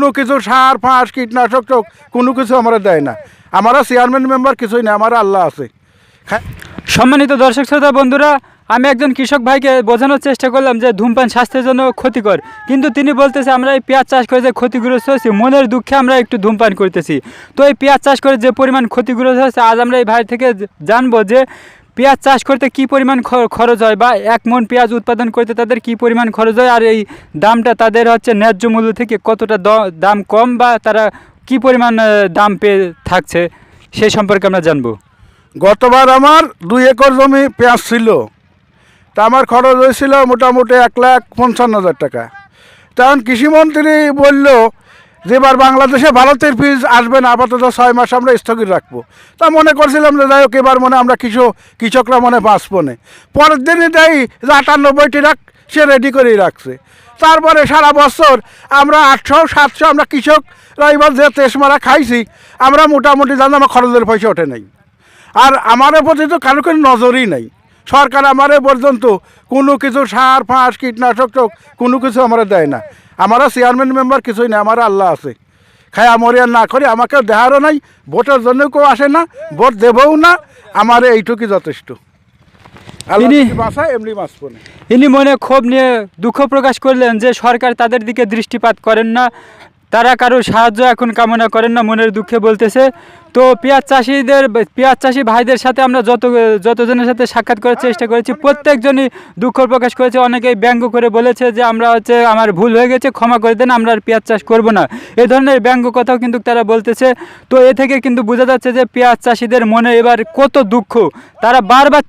কোনো কিছু সার, ফাঁস, কীটনাশক টোক কোনো কিছু আমরা দেয় না। আমরা চেয়ারম্যান মেম্বার কিছুই না, আমার আল্লাহ আছে। সম্মানিত দর্শক শ্রোতা, বন্ধুরা, আমি একজন কৃষক ভাইকে বোঝানোর চেষ্টা করলাম যে ধূমপান স্বাস্থ্যের জন্য ক্ষতিকর। কিন্তু তিনি বলতেছে, আমরা এই পেঁয়াজ চাষ করে যে ক্ষতিগ্রস্ত হয়েছি, মনের দুঃখে আমরা একটু ধূমপান করতেছি। তো এই পেঁয়াজ চাষ করে যে পরিমাণ ক্ষতিগ্রস্ত হয়েছে, আজ আমরা এই ভাই থেকে জানব যে পেঁয়াজ চাষ করতে কি পরিমাণ খরচ হয় বা এক মন পেঁয়াজ উৎপাদন করতে তাদের কি পরিমাণ খরচ হয় আর এই দামটা তাদের হচ্ছে ন্যায্য মূল্য থেকে কতটা দাম কম বা তারা কি পরিমাণ দাম পেয়ে থাকছে সেই সম্পর্কে আমরা জানব। গতবার আমার দুই একর জমি পেঁয়াজ ছিল। তা আমার খরচ হয়েছিল মোটামুটি এক লাখ পঞ্চান্ন হাজার টাকা। তখন কৃষিমন্ত্রী বলল যে এবার বাংলাদেশে ভারতের বীজ আসবে না, আপাতত ছয় মাস আমরা স্থগিত রাখব। তা মনে করছিলাম যে যাই হোক, এবার মনে আমরা কৃষক কৃষকরা মনে বাঁচবো না। পরের দিনই দেয় যে আটানব্বইটি রাখ, সে রেডি করেই রাখছে। তারপরে সারা বছর আমরা আটশো, সাতশো, আমরা কৃষকরা এবার যে তেস মারা খাইছি, আমরা মোটামুটি জানি আমার খরচের পয়সা ওঠে নাই। আর আমার প্রতি তো কারও কোনো নজরই নাই, সরকার আমার পর্যন্ত কোনো কিছু সার, ফাঁস, কীটনাশক, কোনো কিছু আমরা দেয় না। আমরা চেয়ারম্যান মেম্বার কিছুই নেই আমার আল্লাহ আছে। খাই আমরিয়া না করে আমাকে দেহারও নাই ভোটের জন্য কেউ আসে না ভোট দেবও না আমার এইটুকুই যথেষ্ট। ইনি মনে ক্ষোভ নিয়ে দুঃখ প্রকাশ করলেন যে সরকার তাদের দিকে দৃষ্টিপাত করেন না। তারা কারও সাহায্য এখন কামনা করেন না, মনের দুঃখে বলতেছে। তো পেঁয়াজ চাষিদের, পেঁয়াজ চাষি ভাইদের সাথে আমরা যত, যতজনের সাথে সাক্ষাৎ করার চেষ্টা করেছি, প্রত্যেকজনই দুঃখ প্রকাশ করেছে। অনেকেই ব্যঙ্গ করে বলেছে যে, আমরা হচ্ছে, আমার ভুল হয়ে গেছে, ক্ষমা করে দেন, আমরা আর পেঁয়াজ চাষ করব না। এ ধরনের ব্যঙ্গ কথাও কিন্তু তারা বলতেছে। তো এ থেকে কিন্তু বোঝা যাচ্ছে যে, পেঁয়াজ চাষিদের মনে এবার কত দুঃখ। তারা বারবার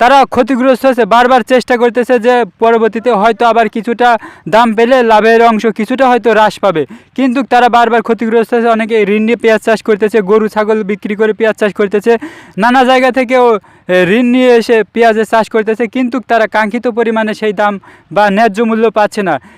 তারা ক্ষতিগ্রস্ত হয়েছে, বারবার চেষ্টা করতেছে যে পরবর্তীতে হয়তো আবার কিছুটা দাম পেলে লাভের অংশ কিছুটা হয়তো হ্রাস পাবে। কিন্তু তারা বারবার ক্ষতিগ্রস্ত হয়েছে, অনেকে ঋণ নিয়ে পেঁয়াজ চাষ করতেছে, গরু, ছাগল বিক্রি করে পেঁয়াজ চাষ করতেছে, নানা জায়গা থেকেও ঋণ নিয়ে এসে পেঁয়াজের চাষ করতেছে, কিন্তু তারা কাঙ্ক্ষিত পরিমাণে সেই দাম বা ন্যায্য মূল্য পাচ্ছে না।